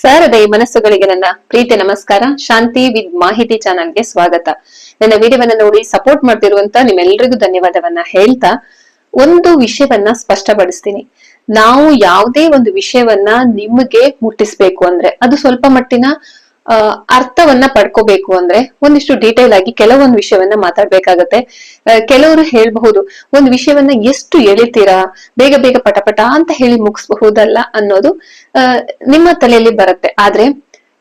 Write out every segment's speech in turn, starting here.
ಸಾರದೆ ಮನಸ್ಸುಗಳಿಗೆ ನನ್ನ ಪ್ರೀತಿ ನಮಸ್ಕಾರ, ಶಾಂತಿ ವಿದ್ ಮಾಹಿತಿ ಚಾನಲ್ಗೆ ಸ್ವಾಗತ. ನನ್ನ ವಿಡಿಯೋವನ್ನ ನೋಡಿ ಸಪೋರ್ಟ್ ಮಾಡ್ತಿರುವಂತ ನಿಮ್ಮೆಲ್ಲರಿಗೂ ಧನ್ಯವಾದವನ್ನ ಹೇಳ್ತಾ ಒಂದು ವಿಷಯವನ್ನ ಸ್ಪಷ್ಟಪಡಿಸ್ತೀನಿ. ನಾವು ಯಾವುದೇ ಒಂದು ವಿಷಯವನ್ನ ನಿಮಗೆ ಮುಟ್ಟಿಸ್ಬೇಕು ಅಂದ್ರೆ ಅದು ಸ್ವಲ್ಪ ಮಟ್ಟಿನ ಅರ್ಥವನ್ನ ಪಡ್ಕೋಬೇಕು ಅಂದ್ರೆ ಒಂದಿಷ್ಟು ಡೀಟೇಲ್ ಆಗಿ ಕೆಲವೊಂದು ವಿಷಯವನ್ನ ಮಾತಾಡ್ಬೇಕಾಗತ್ತೆ. ಕೆಲವರು ಹೇಳ್ಬಹುದು, ಒಂದು ವಿಷಯವನ್ನ ಎಷ್ಟು ಎಳಿತೀರಾ? ಬೇಗ ಬೇಗ ಪಟಪಟ ಅಂತ ಹೇಳಿ ಮುಗಿಸ್ಬಹುದಲ್ಲ ಅನ್ನೋದು ನಿಮ್ಮ ತಲೆಯಲ್ಲಿ ಬರುತ್ತೆ. ಆದ್ರೆ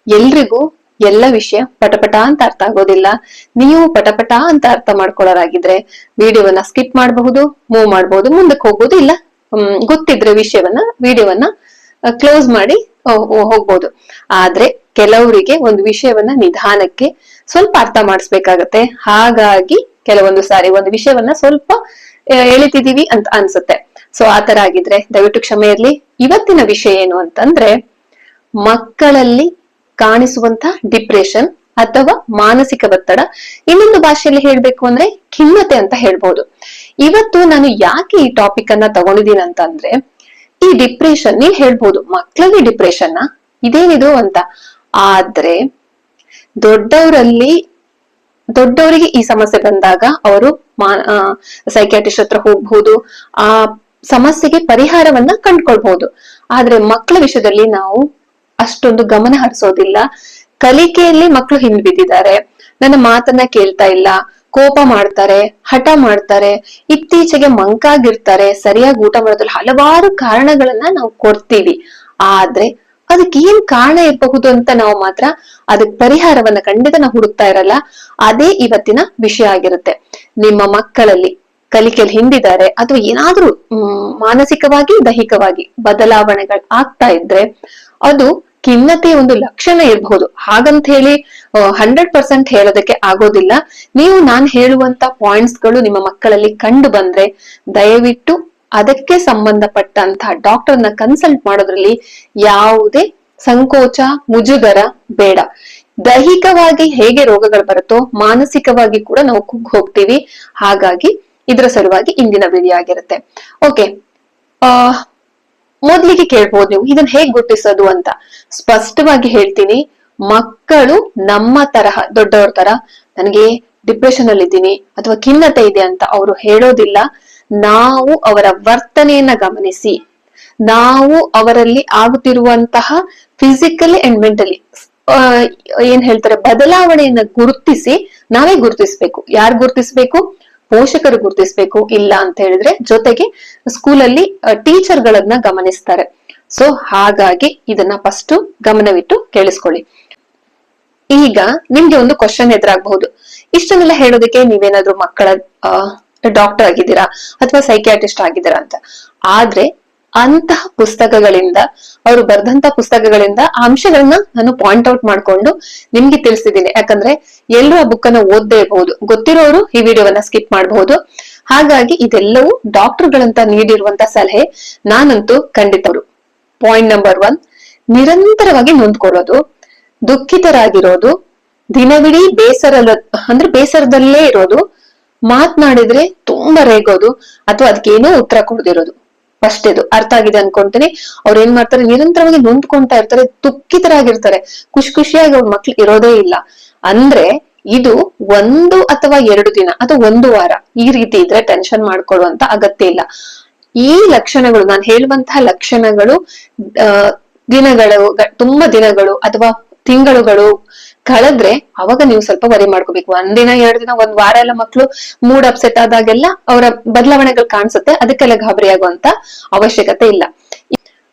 ಎಲ್ರಿಗೂ ಎಲ್ಲ ವಿಷಯ ಪಟಪಟ ಅಂತ ಅರ್ಥ ಆಗೋದಿಲ್ಲ. ನೀವು ಪಟಪಟ ಅಂತ ಅರ್ಥ ಮಾಡ್ಕೊಳ್ಳೋರಾಗಿದ್ರೆ ವಿಡಿಯೋವನ್ನ ಸ್ಕಿಪ್ ಮಾಡಬಹುದು, ಮೂವ್ ಮಾಡಬಹುದು, ಮುಂದಕ್ಕೆ ಹೋಗ್ಬೋದು. ಇಲ್ಲ ಗೊತ್ತಿದ್ರೆ ವಿಷಯವನ್ನ, ವಿಡಿಯೋವನ್ನ ಕ್ಲೋಸ್ ಮಾಡಿ ಹೋಗ್ಬೋದು. ಆದ್ರೆ ಕೆಲವರಿಗೆ ಒಂದು ವಿಷಯವನ್ನ ನಿಧಾನಕ್ಕೆ ಸ್ವಲ್ಪ ಅರ್ಥ ಮಾಡಿಸ್ಬೇಕಾಗತ್ತೆ. ಹಾಗಾಗಿ ಕೆಲವೊಂದು ಸಾರಿ ಒಂದು ವಿಷಯವನ್ನ ಸ್ವಲ್ಪ ಎಳಿತಿದೀವಿ ಅಂತ ಅನ್ಸುತ್ತೆ. ಸೊ ಆತರ ಆಗಿದ್ರೆ ದಯವಿಟ್ಟು ಕ್ಷಮೆ ಇರಲಿ. ಇವತ್ತಿನ ವಿಷಯ ಏನು ಅಂತಂದ್ರೆ, ಮಕ್ಕಳಲ್ಲಿ ಕಾಣಿಸುವಂತ ಡಿಪ್ರೆಷನ್ ಅಥವಾ ಮಾನಸಿಕ ಒತ್ತಡ ಇನ್ನೊಂದು ಭಾಷೆಯಲ್ಲಿ ಹೇಳ್ಬೇಕು ಅಂದ್ರೆ ಖಿನ್ನತೆ ಅಂತ ಹೇಳ್ಬೋದು. ಇವತ್ತು ನಾನು ಯಾಕೆ ಈ ಟಾಪಿಕ್ ಅನ್ನ ತಗೊಂಡಿದ್ದೀನಿ ಅಂತಂದ್ರೆ, ಈ ಡಿಪ್ರೆಷನ್, ನೀವ್ ಹೇಳ್ಬೋದು ಮಕ್ಕಳಲ್ಲಿ ಡಿಪ್ರೆಷನ್ ಇದೇನಿದು ಅಂತ. ಆದ್ರೆ ದೊಡ್ಡವರಲ್ಲಿ, ದೊಡ್ಡವರಿಗೆ ಈ ಸಮಸ್ಯೆ ಬಂದಾಗ ಅವರು ಸೈಕ್ಯಾಟಿಸ್ಟ್ ಹತ್ರ ಹೋಗ್ಬಹುದು, ಆ ಸಮಸ್ಯೆಗೆ ಪರಿಹಾರವನ್ನ ಕಂಡ್ಕೊಳ್ಬಹುದು. ಆದ್ರೆ ಮಕ್ಕಳ ವಿಷಯದಲ್ಲಿ ನಾವು ಅಷ್ಟೊಂದು ಗಮನ ಹರಿಸೋದಿಲ್ಲ. ಕಲಿಕೆಯಲ್ಲಿ ಮಕ್ಕಳು ಹಿಂದ್ಬಿದ್ದಿದ್ದಾರೆ ನನ್ನ ಮಾತನ್ನ ಕೇಳ್ತಾ ಇಲ್ಲ. ಕೋಪ ಮಾಡ್ತಾರೆ, ಹಠ ಮಾಡ್ತಾರೆ, ಇತ್ತೀಚೆಗೆ ಮಂಕಾಗಿರ್ತಾರೆ, ಸರಿಯಾಗಿ ಊಟ ಮಾಡೋದ್ರಲ್ಲಿ ಹಲವಾರು ಕಾರಣಗಳನ್ನ ನಾವು ಕೊಡ್ತೀವಿ. ಆದ್ರೆ ಅದಕ್ಕೆ ಏನ್ ಕಾರಣ ಇರಬಹುದು ಅಂತ ನಾವು ಮಾತ್ರ ಅದಕ್ಕೆ ಪರಿಹಾರವನ್ನ ಖಂಡಿತ ನಾವು ಹುಡುಕ್ತಾ ಇರಲ್ಲ. ಅದೇ ಇವತ್ತಿನ ವಿಷಯ ಆಗಿರುತ್ತೆ. ನಿಮ್ಮ ಮಕ್ಕಳಲ್ಲಿ ಕಲಿಕೆಯಲ್ಲಿ ಹಿಂದಿದ್ದಾರೆ ಅಥವಾ ಏನಾದ್ರೂ ಮಾನಸಿಕವಾಗಿ, ದೈಹಿಕವಾಗಿ ಬದಲಾವಣೆಗಳು ಆಗ್ತಾ ಇದ್ರೆ ಅದು ಖಿನ್ನತೆಯ ಒಂದು ಲಕ್ಷಣ ಇರಬಹುದು. ಹಾಗಂತ ಹೇಳಿ ಹಂಡ್ರೆಡ್ ಪರ್ಸೆಂಟ್ ಹೇಳೋದಕ್ಕೆ ಆಗೋದಿಲ್ಲ. ನೀವು ನಾನ್ ಹೇಳುವಂತ ಪಾಯಿಂಟ್ಸ್ಗಳು ನಿಮ್ಮ ಮಕ್ಕಳಲ್ಲಿ ಕಂಡು ಬಂದ್ರೆ ದಯವಿಟ್ಟು ಅದಕ್ಕೆ ಸಂಬಂಧಪಟ್ಟಂತಹ ಡಾಕ್ಟರ್ನ ಕನ್ಸಲ್ಟ್ ಮಾಡೋದ್ರಲ್ಲಿ ಯಾವುದೇ ಸಂಕೋಚ, ಮುಜುಗರ ಬೇಡ. ದೈಹಿಕವಾಗಿ ಹೇಗೆ ರೋಗಗಳು ಬರುತ್ತೋ, ಮಾನಸಿಕವಾಗಿ ಕೂಡ ನಾವು ಕುಗ್ಗ್ ಹೋಗ್ತೀವಿ. ಹಾಗಾಗಿ ಇದರ ಸಲುವಾಗಿ ಇಂದಿನ ವಿಡಿಯೋ ಆಗಿರುತ್ತೆ. ಓಕೆ ಆ, ಮೊದ್ಲಿಗೆ ಕೇಳ್ಬೋದು ನೀವು ಇದನ್ನ ಹೇಗ್ ಗುರುತಿಸೋದು ಅಂತ. ಸ್ಪಷ್ಟವಾಗಿ ಹೇಳ್ತೀನಿ, ಮಕ್ಕಳು ನಮ್ಮ ತರಹ, ದೊಡ್ಡವ್ರ ತರ, ನನಗೆ ಡಿಪ್ರೆಷನ್ ಅಲ್ಲಿ ಇದ್ದೀನಿ ಅಥವಾ ಖಿನ್ನತೆ ಇದೆ ಅಂತ ಅವರು ಹೇಳೋದಿಲ್ಲ. ನಾವು ಅವರ ವರ್ತನೆಯನ್ನ ಗಮನಿಸಿ. ನಾವು ಅವರಲ್ಲಿ ಆಗುತ್ತಿರುವಂತಹ ಫಿಸಿಕಲಿ ಅಂಡ್ ಮೆಂಟಲಿ ಏನ್ ಹೇಳ್ತಾರೆ, ಬದಲಾವಣೆಯನ್ನ ಗುರುತಿಸಿ ನಾವೇ ಗುರುತಿಸ್ಬೇಕು. ಯಾರು ಗುರುತಿಸ್ಬೇಕು? ಪೋಷಕರು ಗುರುತಿಸ್ಬೇಕು. ಇಲ್ಲ ಅಂತ ಹೇಳಿದ್ರೆ ಜೊತೆಗೆ ಸ್ಕೂಲಲ್ಲಿ ಟೀಚರ್ ಗಳನ್ನ ಗಮನಿಸ್ತಾರೆ. ಸೊ ಹಾಗಾಗಿ ಇದನ್ನ ಫಸ್ಟ್ ಗಮನವಿಟ್ಟು ಕೇಳಿಸ್ಕೊಳ್ಳಿ. ಈಗ ನಿಮ್ಗೆ ಒಂದು ಕ್ವಶನ್ ಎದುರಾಗಬಹುದು. ಇಷ್ಟನ್ನೆಲ್ಲ ಹೇಳೋದಕ್ಕೆ ನೀವೇನಾದ್ರೂ ಮಕ್ಕಳ ಡಾಕ್ಟರ್ ಆಗಿದ್ದೀರಾ ಅಥವಾ ಸೈಕ್ಯಾಟಿಸ್ಟ್ ಆಗಿದ್ದೀರಾ ಅಂತ. ಆದ್ರೆ ಅಂತಹ ಪುಸ್ತಕಗಳಿಂದ, ಅವರು ಬರೆದಂತ ಪುಸ್ತಕಗಳಿಂದ ಆ ಅಂಶಗಳನ್ನ ನಾನು ಪಾಯಿಂಟ್ ಔಟ್ ಮಾಡ್ಕೊಂಡು ನಿಮ್ಗೆ ತಿಳಿಸಿದ್ದೀನಿ ಯಾಕಂದ್ರೆ ಎಲ್ಲರೂ ಆ ಬುಕ್ ಅನ್ನು ಓದ್ದೇ ಇರಬಹುದು ಗೊತ್ತಿರೋರು ಈ ವಿಡಿಯೋವನ್ನ ಸ್ಕಿಪ್ ಮಾಡಬಹುದು. ಹಾಗಾಗಿ ಇದೆಲ್ಲವೂ ಡಾಕ್ಟರ್ಗಳಂತ ನೀಡಿರುವಂತ ಸಲಹೆ ನಾನಂತೂ ಖಂಡಿತವರು ಪಾಯಿಂಟ್ ನಂಬರ್ ಒನ್ ನಿರಂತರವಾಗಿ ನೊಂದ್ಕೊಳ್ಳೋದು, ದುಃಖಿತರಾಗಿರೋದು, ದಿನವಿಡೀ ಬೇಸರದ ಅಂದ್ರೆ ಬೇಸರದಲ್ಲೇ ಇರೋದು ಮಾತ್ನಾಡಿದ್ರೆ ತುಂಬಾ ರೇಗೋದು ಅಥವಾ ಅದಕ್ಕೆ ಏನೋ ಉತ್ತರ ಕೊಡದಿರೋದು. ಫಸ್ಟ್ ಇದು ಅರ್ಥ ಆಗಿದೆ ಅನ್ಕೊಂತೀನಿ. ಅವ್ರು ಏನ್ ಮಾಡ್ತಾರೆ, ನಿರಂತರವಾಗಿ ನೊಂದ್ಕೊಂತಾ ಇರ್ತಾರೆ ತುಕ್ಕಿತರಾಗಿರ್ತಾರೆ ಖುಷಿ ಖುಷಿಯಾಗಿ ಅವ್ರ ಮಕ್ಳು ಇರೋದೇ ಇಲ್ಲ. ಅಂದ್ರೆ ಇದು ಒಂದು ಅಥವಾ ಎರಡು ದಿನ ಅಥವಾ ಒಂದು ವಾರ ಈ ರೀತಿ ಇದ್ರೆ ಟೆನ್ಷನ್ ಮಾಡ್ಕೊಳ್ಳುವಂತ ಅಗತ್ಯ ಇಲ್ಲ. ಈ ಲಕ್ಷಣಗಳು, ನಾನು ಹೇಳುವಂತಹ ಲಕ್ಷಣಗಳು ದಿನಗಳು ತುಂಬಾ ದಿನಗಳು ಅಥವಾ ತಿಂಗಳುಗಳು ಕಳೆದ್ರೆ ಅವಾಗ ನೀವು ಸ್ವಲ್ಪ ವರಿ ಮಾಡ್ಕೋಬೇಕು. ಒಂದಿನ ಎರಡು ದಿನ, ಒಂದ್ ವಾರ ಎಲ್ಲ ಮಕ್ಕಳು ಮೂಡ್ ಅಪ್ಸೆಟ್ ಆದಾಗೆಲ್ಲ ಅವರ ಬದಲಾವಣೆಗಳು ಕಾಣಿಸುತ್ತೆ. ಅದಕ್ಕೆಲ್ಲ ಗಾಬರಿ ಆಗುವಂತ ಅವಶ್ಯಕತೆ ಇಲ್ಲ.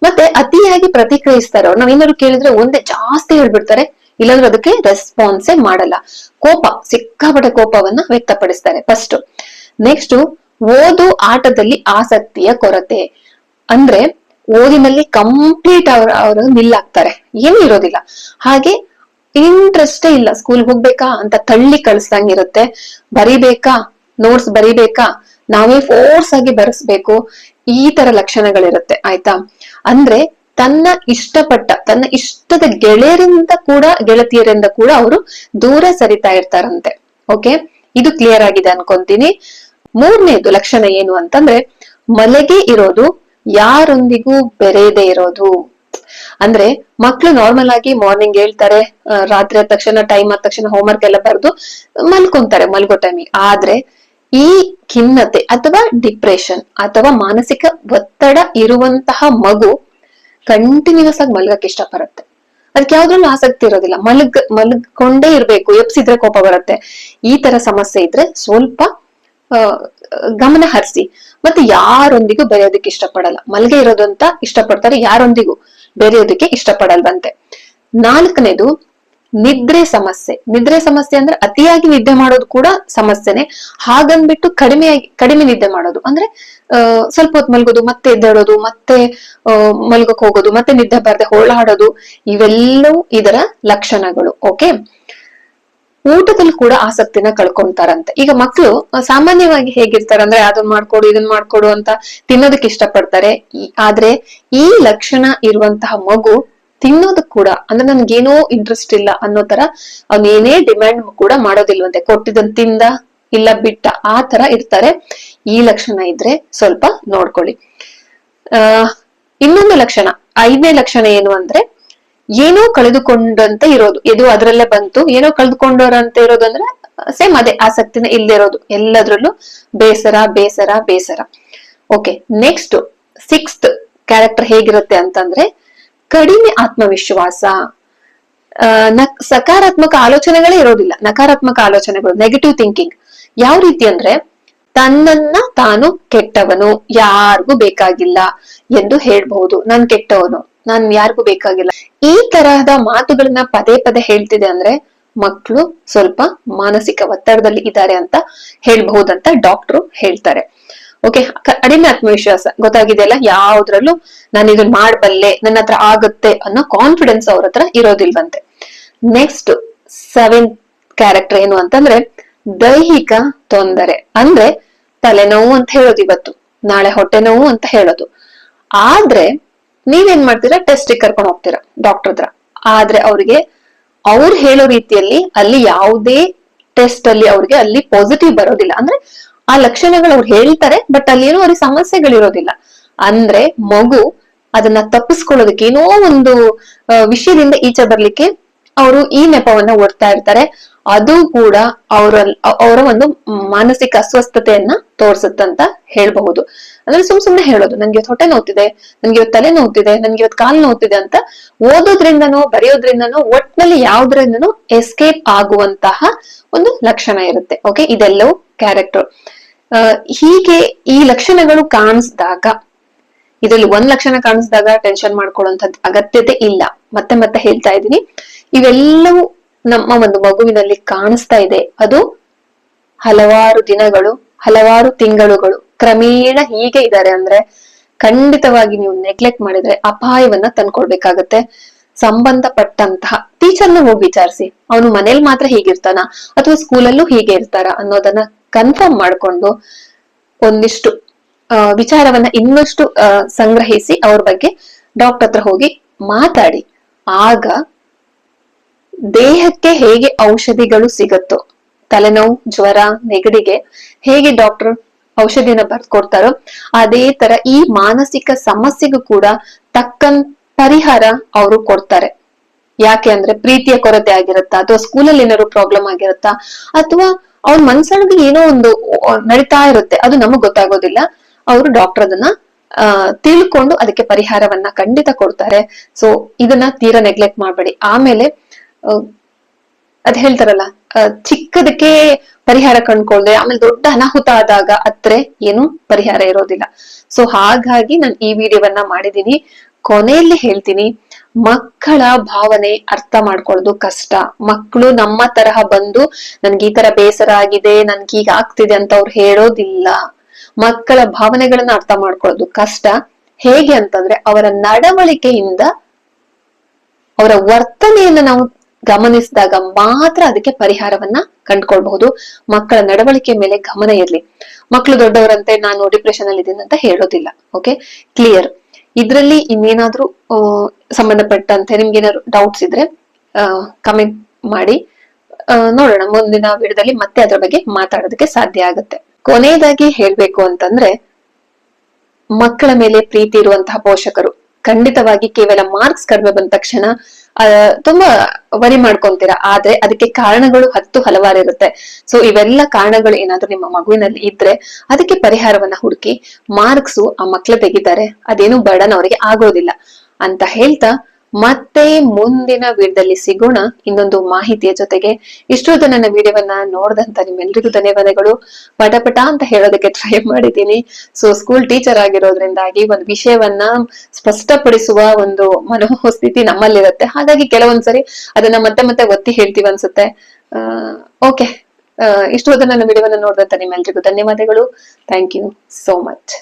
ಮತ್ತೆ ಅತಿಯಾಗಿ ಪ್ರತಿಕ್ರಿಯಿಸ್ತಾರೆ ನಾವ್ ಏನಾದ್ರು ಕೇಳಿದ್ರೆ ಒಂದೇ ಜಾಸ್ತಿ ಹೇಳ್ಬಿಡ್ತಾರೆ. ಇಲ್ಲಾಂದ್ರೆ ಅದಕ್ಕೆ ರೆಸ್ಪಾನ್ಸೇ ಮಾಡಲ್ಲ. ಕೋಪ, ಸಿಕ್ಕಾಪಟ್ಟೆ ಕೋಪವನ್ನ ವ್ಯಕ್ತಪಡಿಸ್ತಾರೆ. ಫಸ್ಟ್ ನೆಕ್ಸ್ಟ್ ಓದು ಆಟದಲ್ಲಿ ಆಸಕ್ತಿಯ ಕೊರತೆ. ಅಂದ್ರೆ ಓದಿನಲ್ಲಿ ಕಂಪ್ಲೀಟ್ ಅವ್ರ, ಅವರು ನಿಲ್ಲಾಗ್ತಾರೆ. ಏನು ಇರೋದಿಲ್ಲ. ಹಾಗೆ ಇಂಟ್ರೆಸ್ಟೇ ಇಲ್ಲ. ಸ್ಕೂಲ್ ಹೋಗ್ಬೇಕಾ? ಅಂತ ತಳ್ಳಿ ಕಳಿಸ್ದಂಗಿರುತ್ತೆ. ಬರಿಬೇಕಾ? ನೋಟ್ಸ್ ಬರಿಬೇಕಾ? ನಾವೇ ಫೋರ್ಸ್ ಆಗಿ ಬರೆಸ್ಬೇಕು. ಈ ತರ ಲಕ್ಷಣಗಳಿರುತ್ತೆ, ಆಯ್ತಾ? ಅಂದ್ರೆ ತನ್ನ ಇಷ್ಟಪಟ್ಟ, ತನ್ನ ಇಷ್ಟದ ಗೆಳೆಯರಿಂದ ಕೂಡ, ಗೆಳತಿಯರಿಂದ ಕೂಡ ಅವರು ದೂರ ಸರಿತಾ ಇರ್ತಾರಂತೆ. ಓಕೆ ಇದು ಕ್ಲಿಯರ್ ಆಗಿದೆ ಅನ್ಕೊಂತೀನಿ. ಮೂರನೇದು ಲಕ್ಷಣ ಏನು ಅಂತಂದ್ರೆ ಮಲಗಿ ಇರೋದು ಯಾರೊಂದಿಗೂ ಬೆರೆಯದೇ ಇರೋದು? ಅಂದ್ರೆ ಮಕ್ಳು ನಾರ್ಮಲ್ ಆಗಿ ಮಾರ್ನಿಂಗ್ ಹೇಳ್ತಾರೆ ರಾತ್ರಿ ಆದ ತಕ್ಷಣ ಟೈಮ್ ಆದ ತಕ್ಷಣ ಹೋಮ್ವರ್ಕ್ ಎಲ್ಲ ಬರೆದು ಮಲ್ಕೊಂತಾರೆ, ಮಲ್ಗೋ ಟೈಮಿಗೆ ಆದ್ರೆ ಈ ಖಿನ್ನತೆ ಅಥವಾ ಡಿಪ್ರೆಷನ್ ಅಥವಾ ಮಾನಸಿಕ ಒತ್ತಡ ಇರುವಂತಹ ಮಗು ಕಂಟಿನ್ಯೂಸ್ ಆಗಿ ಮಲ್ಗಕ್ ಇಷ್ಟಪಡುತ್ತೆ. ಅದಕ್ಕೆ ಯಾವ್ದ್ರಲ್ಲೂ ಆಸಕ್ತಿ ಇರೋದಿಲ್ಲ. ಮಲಗ್, ಮಲಗ್ಕೊಂಡೇ ಇರ್ಬೇಕು ಎಪ್ಸಿದ್ರೆ ಕೋಪ ಬರುತ್ತೆ. ಈ ತರ ಸಮಸ್ಯೆ ಇದ್ರೆ ಸ್ವಲ್ಪ ಗಮನ ಹರಿಸಿ. ಮತ್ತೆ ಯಾರೊಂದಿಗೂ ಬೆರೆಯೋದಕ್ಕೆ ಇಷ್ಟಪಡಲ್ಲ. ಮಲ್ಗೆ ಇರೋದಂತ ಇಷ್ಟಪಡ್ತಾರೆ, ಯಾರೊಂದಿಗೂ ಬೆರೆಯೋದಕ್ಕೆ ಇಷ್ಟಪಡಲ್ವಂತೆ. ನಾಲ್ಕನೇದು, ನಿದ್ರೆ ಸಮಸ್ಯೆ. ನಿದ್ರೆ ಸಮಸ್ಯೆ ಅಂದ್ರೆ ಅತಿಯಾಗಿ ನಿದ್ದೆ ಮಾಡೋದು ಕೂಡ ಸಮಸ್ಯೆನೆ. ಹಾಗನ್ಬಿಟ್ಟು ಕಡಿಮೆಯಾಗಿ, ಕಡಿಮೆ ನಿದ್ದೆ ಮಾಡೋದು. ಅಂದ್ರೆ ಸ್ವಲ್ಪ ಹೊತ್ತು ಮಲ್ಗೋದು, ಮತ್ತೆ ಎದ್ದೇಳೋದು, ಮತ್ತೆ ಮಲ್ಗಕ್ ಹೋಗೋದು, ಮತ್ತೆ ನಿದ್ದೆ ಬರ್ದೆ, ಹೋಳಾಡೋದು, ಇವೆಲ್ಲವೂ ಇದರ ಲಕ್ಷಣಗಳು. ಓಕೆ? ಊಟದಲ್ಲಿ ಕೂಡ ಆಸಕ್ತಿನ ಕಳ್ಕೊಂತಾರಂತೆ. ಈಗ ಮಕ್ಕಳು ಸಾಮಾನ್ಯವಾಗಿ ಹೇಗಿರ್ತಾರೆ ಅಂದ್ರೆ ಅದನ್ನ ಮಾಡ್ಕೊಡು ಇದನ್ನ ಮಾಡ್ಕೊಡು ಅಂತ ತಿನ್ನೋದಕ್ಕೆ ಇಷ್ಟಪಡ್ತಾರೆ. ಆದ್ರೆ ಈ ಲಕ್ಷಣ ಇರುವಂತಹ ಮಗು ತಿನ್ನೋದಕ್ ಕೂಡ, ಅಂದ್ರೆ ನನ್ಗೇನೋ ಇಂಟ್ರೆಸ್ಟ್ ಇಲ್ಲ ಅನ್ನೋ ತರ ಅವ್ನ ಏನೇ ಡಿಮ್ಯಾಂಡ್ ಕೂಡ ಮಾಡೋದಿಲ್ವಂತೆ. ಕೊಟ್ಟಿದ್ದನ್ ತಿಂದ ಇಲ್ಲ ಬಿಟ್ಟ ಆ ತರ ಇರ್ತಾರೆ. ಈ ಲಕ್ಷಣ ಇದ್ರೆ ಸ್ವಲ್ಪ ನೋಡ್ಕೊಳ್ಳಿ. ಆ, ಇನ್ನೊಂದು ಲಕ್ಷಣ, ಐದನೇ ಲಕ್ಷಣ ಏನು ಅಂದ್ರೆ ಏನೋ ಕಳೆದುಕೊಂಡಂತೆ ಇರೋದು. ಇದು ಅದರಲ್ಲೇ ಬಂತು. ಏನೋ ಕಳೆದುಕೊಂಡವರಂತೆ ಇರೋದು ಅಂದ್ರೆ ಸೇಮ್ ಅದೇ ಆಸಕ್ತಿನ ಇಲ್ಲಿರೋದು ಎಲ್ಲದ್ರಲ್ಲೂ ಬೇಸರ ಬೇಸರ ಬೇಸರ. ಓಕೆ ನೆಕ್ಸ್ಟ್ ಸಿಕ್ಸ್ತ್ ಕ್ಯಾರೆಕ್ಟರ್ ಹೇಗಿರುತ್ತೆ ಅಂತಂದ್ರೆ, ಕಡಿಮೆ ಆತ್ಮವಿಶ್ವಾಸ. ಸಕಾರಾತ್ಮಕ ಆಲೋಚನೆಗಳೇ ಇರೋದಿಲ್ಲ. ನಕಾರಾತ್ಮಕ ಆಲೋಚನೆಗಳು ನೆಗೆಟಿವ್ ಥಿಂಕಿಂಗ್ ಯಾವ ರೀತಿ ಅಂದ್ರೆ, ತನ್ನನ್ನ ತಾನು ಕೆಟ್ಟವನು, ಯಾರಿಗೂ ಬೇಕಾಗಿಲ್ಲ ಎಂದು ಹೇಳ್ಬಹುದು. ನಾನ್ ಕೆಟ್ಟವನು. ನಾನ್ ಯಾರಿಗೂ ಬೇಕಾಗಿಲ್ಲ. ಈ ತರಹದ ಮಾತುಗಳನ್ನ ಪದೇ ಪದೇ ಹೇಳ್ತಿದೆ ಅಂದ್ರೆ ಮಕ್ಕಳು ಸ್ವಲ್ಪ ಮಾನಸಿಕ ಒತ್ತಡದಲ್ಲಿ ಇದ್ದಾರೆ ಅಂತ ಹೇಳ್ಬಹುದಂತ ಡಾಕ್ಟ್ರು ಹೇಳ್ತಾರೆ. ಓಕೆ ಕಡಿಮೆ ಆತ್ಮವಿಶ್ವಾಸ. ಗೊತ್ತಾಗಿದೆಯಲ್ಲ? ಯಾವ್ದ್ರಲ್ಲೂ ನಾನು ಇದನ್ನ ಮಾಡಬಲ್ಲೆ ನನ್ನ ಹತ್ರ ಆಗುತ್ತೆ ಅನ್ನೋ ಕಾನ್ಫಿಡೆನ್ಸ್ ಅವ್ರ ಹತ್ರ ಇರೋದಿಲ್ವಂತೆ. ನೆಕ್ಸ್ಟ್ ಸೆವೆಂತ್ ಕ್ಯಾರೆಕ್ಟರ್ ಏನು ಅಂತಂದ್ರೆ ದೈಹಿಕ ತೊಂದರೆ. ಅಂದ್ರೆ ತಲೆನೋವು ಅಂತ ಹೇಳೋದು ಇವತ್ತು. ನಾಳೆ ಹೊಟ್ಟೆ ನೋವು ಅಂತ ಹೇಳೋದು. ಆದ್ರೆ ನೀವೇನ್ ಮಾಡ್ತೀರಾ? ಟೆಸ್ಟ್ ಕರ್ಕೊಂಡು ಹೋಗ್ತೀರಾ ಡಾಕ್ಟರ್ ಹತ್ರ. ಆದ್ರೆ ಅವ್ರಿಗೆ, ಅವ್ರು ಹೇಳೋ ರೀತಿಯಲ್ಲಿ ಅಲ್ಲಿ ಯಾವುದೇ ಟೆಸ್ಟ್ ಅಲ್ಲಿ ಅವ್ರಿಗೆ ಅಲ್ಲಿ ಪಾಸಿಟಿವ್ ಬರೋದಿಲ್ಲ. ಅಂದ್ರೆ ಆ ಲಕ್ಷಣಗಳು ಅವ್ರು ಹೇಳ್ತಾರೆ ಬಟ್ ಅಲ್ಲಿ ಏನೋ ಅವ್ರಿಗೆ ಸಮಸ್ಯೆಗಳಿರೋದಿಲ್ಲ ಅಂದ್ರೆ ಮಗು ಅದನ್ನ ತಪ್ಪಿಸ್ಕೊಳ್ಳೋದಕ್ಕೆ ಏನೋ ಒಂದು ವಿಷಯದಿಂದ ಈಚೆ ಬರ್ಲಿಕ್ಕೆ ಅವರು ಈ ನೆಪವನ್ನ ಓಡ್ತಾ ಇರ್ತಾರೆ. ಅದು ಕೂಡ ಅವರ ಅವರ ಒಂದು ಮಾನಸಿಕ ಅಸ್ವಸ್ಥತೆಯನ್ನ ತೋರಿಸುತ್ತಂತ ಹೇಳ್ಬಹುದು. ಅಂದ್ರೆ ಸುಮ್ ಸುಮ್ನೆ ಹೇಳೋದು, ನನ್ಗೆ ಹೊಟ್ಟೆ ನೋವ್ತಿದೆ, ನನ್ಗೆ ಇವತ್ತು ತಲೆ ನೋವ್ತಿದೆ, ನನ್ಗೆ ಇವತ್ತು ಕಾಲ್ ನೋವ್ತಿದೆ ಅಂತ ಓದೋದ್ರಿಂದನೋ, ಬರೆಯೋದ್ರಿಂದನೋ, ಒಟ್ನಲ್ಲಿ ಯಾವ್ದ್ರಿಂದನೋ ಎಸ್ಕೇಪ್ ಆಗುವಂತಹ ಒಂದು ಲಕ್ಷಣ ಇರುತ್ತೆ. ಓಕೆ ಇದೆಲ್ಲವೂ ಕ್ಯಾರೆಕ್ಟರ್ ಹೀಗೆ ಈ ಲಕ್ಷಣಗಳು ಕಾಣಿಸಿದಾಗ, ಇದರಲ್ಲಿ ಒಂದ್ ಲಕ್ಷಣ ಕಾಣಿಸಿದಾಗ ಟೆನ್ಷನ್ ಮಾಡ್ಕೊಳ್ಳುವಂತದ್ ಅಗತ್ಯತೆ ಇಲ್ಲ. ಮತ್ತೆ ಮತ್ತೆ ಹೇಳ್ತಾ ಇದ್ದೀನಿ. ಇವೆಲ್ಲವೂ ನಮ್ಮ ಒಂದು ಮಗುವಿನಲ್ಲಿ ಕಾಣಿಸ್ತಾ ಇದೆ. ಅದು ಹಲವಾರು ದಿನಗಳು, ಹಲವಾರು ತಿಂಗಳುಗಳು ಕ್ರಮೇಣ ಹೀಗೆ ಇದ್ದಾರೆ ಅಂದ್ರೆ ಖಂಡಿತವಾಗಿ ನೀವು ನೆಗ್ಲೆಕ್ಟ್ ಮಾಡಿದ್ರೆ ಅಪಾಯವನ್ನ ತಂದ್ಕೊಡ್ಬೇಕಾಗತ್ತೆ. ಸಂಬಂಧಪಟ್ಟಂತಹ ಟೀಚರ್ನ ಹೋಗಿ ವಿಚಾರಿಸಿ. ಅವನು ಮನೇಲಿ ಮಾತ್ರ ಹೀಗಿರ್ತಾನ ಅಥವಾ ಸ್ಕೂಲಲ್ಲೂ ಹೀಗೆ ಇರ್ತಾರ ಅನ್ನೋದನ್ನ ಕನ್ಫರ್ಮ್ ಮಾಡ್ಕೊಂಡು ಒಂದಿಷ್ಟು ವಿಚಾರವನ್ನ ಇನ್ನಷ್ಟು ಸಂಗ್ರಹಿಸಿ ಅವ್ರ ಬಗ್ಗೆ ಡಾಕ್ಟರ್ ಹತ್ರ ಹೋಗಿ ಮಾತಾಡಿ. ಆಗ ದೇಹಕ್ಕೆ ಹೇಗೆ ಔಷಧಿಗಳು ಸಿಗತ್ತೋ, ತಲೆನೋವು, ಜ್ವರ, ನೆಗಡಿಗೆ ಹೇಗೆ ಡಾಕ್ಟರ್ ಔಷಧಿನ ಬರ್ಕೊಡ್ತಾರೋ, ಅದೇ ತರ ಈ ಮಾನಸಿಕ ಸಮಸ್ಯೆಗೂ ಕೂಡ ತಕ್ಕಂತ ಪರಿಹಾರ ಅವರು ಕೊಡ್ತಾರೆ. ಯಾಕೆ ಅಂದ್ರೆ ಪ್ರೀತಿಯ ಕೊರತೆ ಆಗಿರುತ್ತಾ, ಅಥವಾ ಸ್ಕೂಲಲ್ಲಿ ಏನಾದ್ರು ಪ್ರಾಬ್ಲಮ್ ಆಗಿರುತ್ತಾ, ಅಥವಾ ಅವ್ರ ಮನ್ಸೊಳಗೆ ಏನೋ ಒಂದು ನಡೀತಾ ಇರುತ್ತೆ, ಅದು ನಮಗ್ ಗೊತ್ತಾಗೋದಿಲ್ಲ. ಅವರು ಡಾಕ್ಟರ್ ಅದನ್ನ ತಿಳ್ಕೊಂಡು ಅದಕ್ಕೆ ಪರಿಹಾರವನ್ನ ಖಂಡಿತ ಕೊಡ್ತಾರೆ. ಸೊ ಇದನ್ನ ತೀರಾ ನೆಗ್ಲೆಕ್ಟ್ ಮಾಡಬೇಡಿ. ಆಮೇಲೆ ಅದ್ ಹೇಳ್ತಾರಲ್ಲ ಚಿಕ್ಕದಕ್ಕೆ ಪರಿಹಾರ ಕಂಡ್ಕೊಳ್ದೆ ಆಮೇಲೆ ದೊಡ್ಡ ಅನಾಹುತ ಆದಾಗ ಅತ್ರೆ ಏನು ಪರಿಹಾರ ಇರೋದಿಲ್ಲ. ಸೊ ಹಾಗಾಗಿ ನಾನು ಈ ವಿಡಿಯೋವನ್ನ ಮಾಡಿದೀನಿ. ಕೊನೆಯಲ್ಲಿ ಹೇಳ್ತೀನಿ, ಮಕ್ಕಳ ಭಾವನೆ ಅರ್ಥ ಮಾಡ್ಕೊಳ್ಳೋದು ಕಷ್ಟ. ಮಕ್ಕಳು ನಮ್ಮ ತರಹ ಬಂದು, ನನ್ಗೆ ಈ ತರ ಬೇಸರ ಆಗಿದೆ, ನನ್ಗೆ ಈಗ ಆಗ್ತಿದೆ ಅಂತ ಅವ್ರು ಹೇಳೋದಿಲ್ಲ. ಮಕ್ಕಳ ಭಾವನೆಗಳನ್ನ ಅರ್ಥ ಮಾಡ್ಕೊಳ್ಳೋದು ಕಷ್ಟ. ಹೇಗೆ ಅಂತಂದ್ರೆ, ಅವರ ನಡವಳಿಕೆಯಿಂದ ಅವರ ವರ್ತನೆಯನ್ನ ನಾವು ಗಮನಿಸಿದಾಗ ಮಾತ್ರ ಅದಕ್ಕೆ ಪರಿಹಾರವನ್ನ ಕಂಡ್ಕೊಳ್ಬಹುದು. ಮಕ್ಕಳ ನಡವಳಿಕೆ ಮೇಲೆ ಗಮನ ಇರ್ಲಿ. ಮಕ್ಕಳು ದೊಡ್ಡವರಂತೆ ನಾನು ಡಿಪ್ರೆಷನ್ ಅಲ್ಲಿ ಇದ್ದೀನಿ ಅಂತ ಹೇಳೋದಿಲ್ಲ ಓಕೆ ಕ್ಲಿಯರ್ ಇದ್ರಲ್ಲಿ ಇನ್ನೇನಾದ್ರೂ ಸಂಬಂಧಪಟ್ಟಂತೆ ನಿಮ್ಗೆ ಏನಾದ್ರು ಡೌಟ್ಸ್ ಇದ್ರೆ ಕಮೆಂಟ್ ಮಾಡಿ. ನೋಡೋಣ, ಮುಂದಿನ ವಿಡಿಯೋದಲ್ಲಿ ಮತ್ತೆ ಅದ್ರ ಬಗ್ಗೆ ಮಾತಾಡೋದಕ್ಕೆ ಸಾಧ್ಯ ಆಗುತ್ತೆ. ಕೊನೆಯದಾಗಿ ಹೇಳ್ಬೇಕು ಅಂತಂದ್ರೆ, ಮಕ್ಕಳ ಮೇಲೆ ಪ್ರೀತಿ ಇರುವಂತಹ ಪೋಷಕರು ಖಂಡಿತವಾಗಿ ಕೇವಲ ಮಾರ್ಕ್ಸ್ ಕಡಿಮೆ ಬಂದ ತಕ್ಷಣ ತುಂಬಾ ವರಿ ಮಾಡ್ಕೊಂತೀರಾ? ಆದ್ರೆ ಅದಕ್ಕೆ ಕಾರಣಗಳು ಹತ್ತು ಹಲವಾರು ಇರುತ್ತೆ. ಸೊ ಇವೆಲ್ಲ ಕಾರಣಗಳು ಏನಾದ್ರೂ ನಿಮ್ಮ ಮಗುವಿನಲ್ಲಿ ಇದ್ರೆ ಅದಕ್ಕೆ ಪರಿಹಾರವನ್ನ ಹುಡುಕಿ ಮಾರ್ಕ್ಸು ಆ ಮಕ್ಳು ತೆಗಿತಾರೆ. ಅದೇನು ಬರ್ಡನ್ ಅವರಿಗೆ ಆಗೋದಿಲ್ಲ. ಅಂತ ಹೇಳ್ತಾ ಮತ್ತೆ ಮುಂದಿನ ವಿಡಿಯೋದಲ್ಲಿ ಸಿಗೋಣ ಇನ್ನೊಂದು ಮಾಹಿತಿಯ ಜೊತೆಗೆ. ಇಷ್ಟೊತ್ತು ನನ್ನ ವಿಡಿಯೋವನ್ನ ನೋಡಿದಂತ ನಿಮ್ಮೆಲ್ರಿಗೂ ಧನ್ಯವಾದಗಳು. ಪಟ ಪಟ ಅಂತ ಹೇಳೋದಕ್ಕೆ ಟ್ರೈ ಮಾಡಿದ್ದೀನಿ. ಸೊ ಸ್ಕೂಲ್ ಟೀಚರ್ ಆಗಿರೋದ್ರಿಂದಾಗಿ ಒಂದು ವಿಷಯವನ್ನ ಸ್ಪಷ್ಟಪಡಿಸುವ ಒಂದು ಮನೋಸ್ಥಿತಿ ನಮ್ಮಲ್ಲಿರುತ್ತೆ. ಹಾಗಾಗಿ ಕೆಲವೊಂದ್ಸರಿ ಅದನ್ನ ಮತ್ತೆ ಮತ್ತೆ ಒತ್ತಿ ಹೇಳ್ತೀವಿ ಅನ್ಸುತ್ತೆ. ಓಕೆ ಇಷ್ಟು ಹೊತ್ತು ನನ್ನ ವಿಡಿಯೋವನ್ನ ನೋಡಿದಂತ ನಿಮ್ಮೆಲ್ರಿಗೂ ಧನ್ಯವಾದಗಳು. Thank you so much